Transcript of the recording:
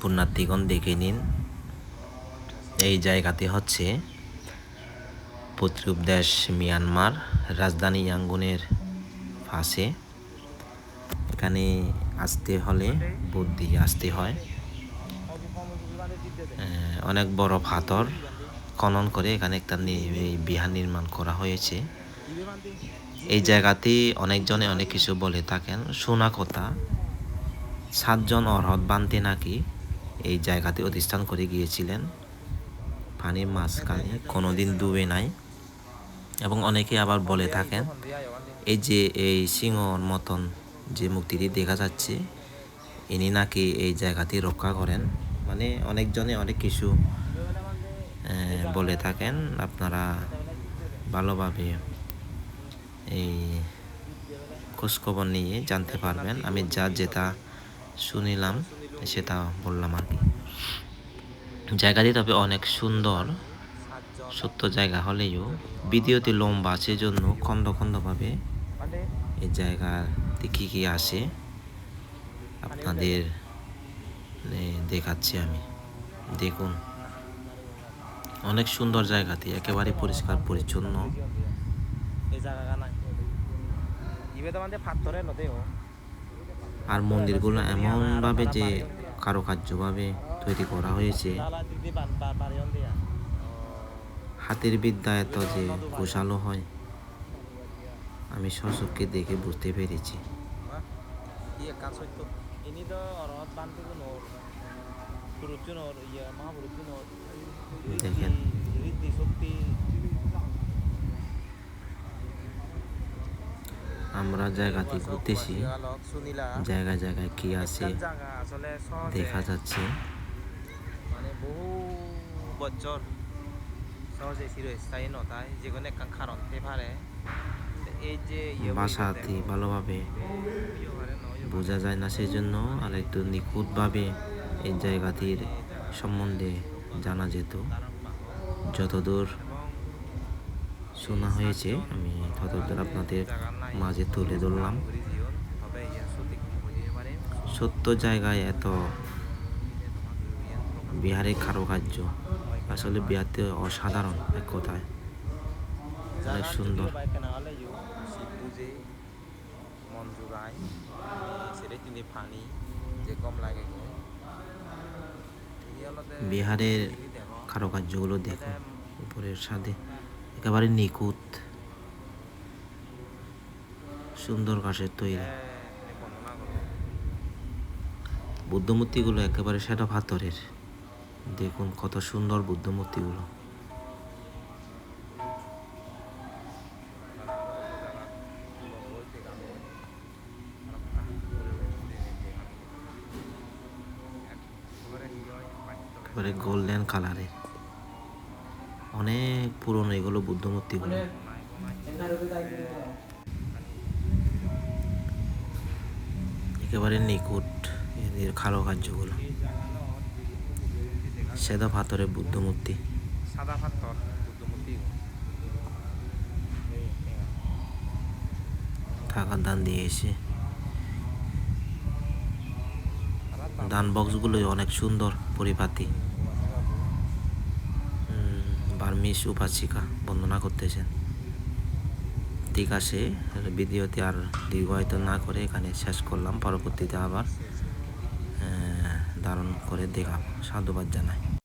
পুণ্যার্থীগণ দেখে নিন। এই জায়গাতে হচ্ছে পৈতৃক দেশ মিয়ানমার, রাজধানী ইয়াঙ্গুনের পাশে। এখানে আসতে হলে বুট দিয়ে আসতে হয়। অনেক বড় পাথর খনন করে এখানে একটা বিহার নির্মাণ করা হয়েছে। এই জায়গাতে অনেকজনে অনেক কিছু বলে থাকেন। শোনা কথা সাতজন অরহত বানতে নাকি এই জায়গাতে অধিষ্ঠান করে গিয়েছিলেন। পানির মাঝখানে কোনোদিন ডুবে নাই। এবং অনেকে আবার বলে থাকেন, এই যে এই সিংহর মতন যে মূর্তিটি দেখা যাচ্ছে, ইনি নাকি এই জায়গাটি রক্ষা করেন। মানে অনেকজনে অনেক কিছু বলে থাকেন, আপনারা ভালোভাবে এই খোঁজখবর নিয়ে জানতে পারবেন। আমি যা যেটা শুনিলাম সেটা বললাম আর কি। জায়গাটি তবে অনেক সুন্দর, সত্য জায়গা হলেও ভিডিওতে লম্বা আছে জন্য খন্ড খণ্ডভাবে এই জায়গাতে কী কী আসে। আপনাদের দেখাচ্ছি আমি। দেখুন, অনেক সুন্দর জায়গাটি, একেবারে পরিষ্কার, পরিচ্ছন্ন। আর মন্দিরগুলো এমনভাবে যে কারুকার্যভাবে তৈরি করা হয়েছে। হাতের বিদ্যা এত যে গোছালো হয়, আমি স্বচক্ষে দেখে বুঝতে পেরেছি। ইয়ে আমরা জায়গাতে ঘুরতেছি। জায়গায় জায়গায় কি আছে দেখা যাচ্ছে। মানে বহু বছর সহজে চিরস্থায়ী নতায় যে কোনো কারণ হতে পারে এই যে ইয়ে বাসাতে ভালোভাবে বোঝা যায় না সেই জন্য আর একটু নিখুঁতভাবে এই জায়গাটির সম্বন্ধে জানা যেত। যতদূর শোনা হয়েছে, আমি ততদূর আপনাদের মাঝে তুলে ধরলাম। সত্য জায়গায় এত বিহারের কারুকার্য, আসলে বিহারতে অসাধারণ এক কথায়। অনেক সুন্দর। বিহারের কারুকার্যগুলো দেখুন, উপরের সাথে একেবারে নিখুঁত। সুন্দর কাঠের তৈরি বুদ্ধমূর্তিগুলো একেবারে সেটা পাথরের। দেখুন কত সুন্দর বুদ্ধমূর্তিগুলো। একেবারে গোল্ডেন কালারের অনেক পুরনো এগুলো বুদ্ধমূর্তিগুলো একেবারে নিকুট এদের কারুকার্যগুলো সেদা পাথরের বুদ্ধমূর্তি। সাদা পাথর বুদ্ধমূর্তি। টাকার দান দিয়ে এসে। দান বক্সগুলো অনেক সুন্দর পরিপাতি মিস উপাসিকা বন্দনা করতেছেন। ঠিক আছে ভিডিওতে আর দীর্ঘায়িত না করে এখানে শেষ করলাম। পরবর্তীতে আবার ধারণ করে দেখাব। সাধুবাদ জানাই।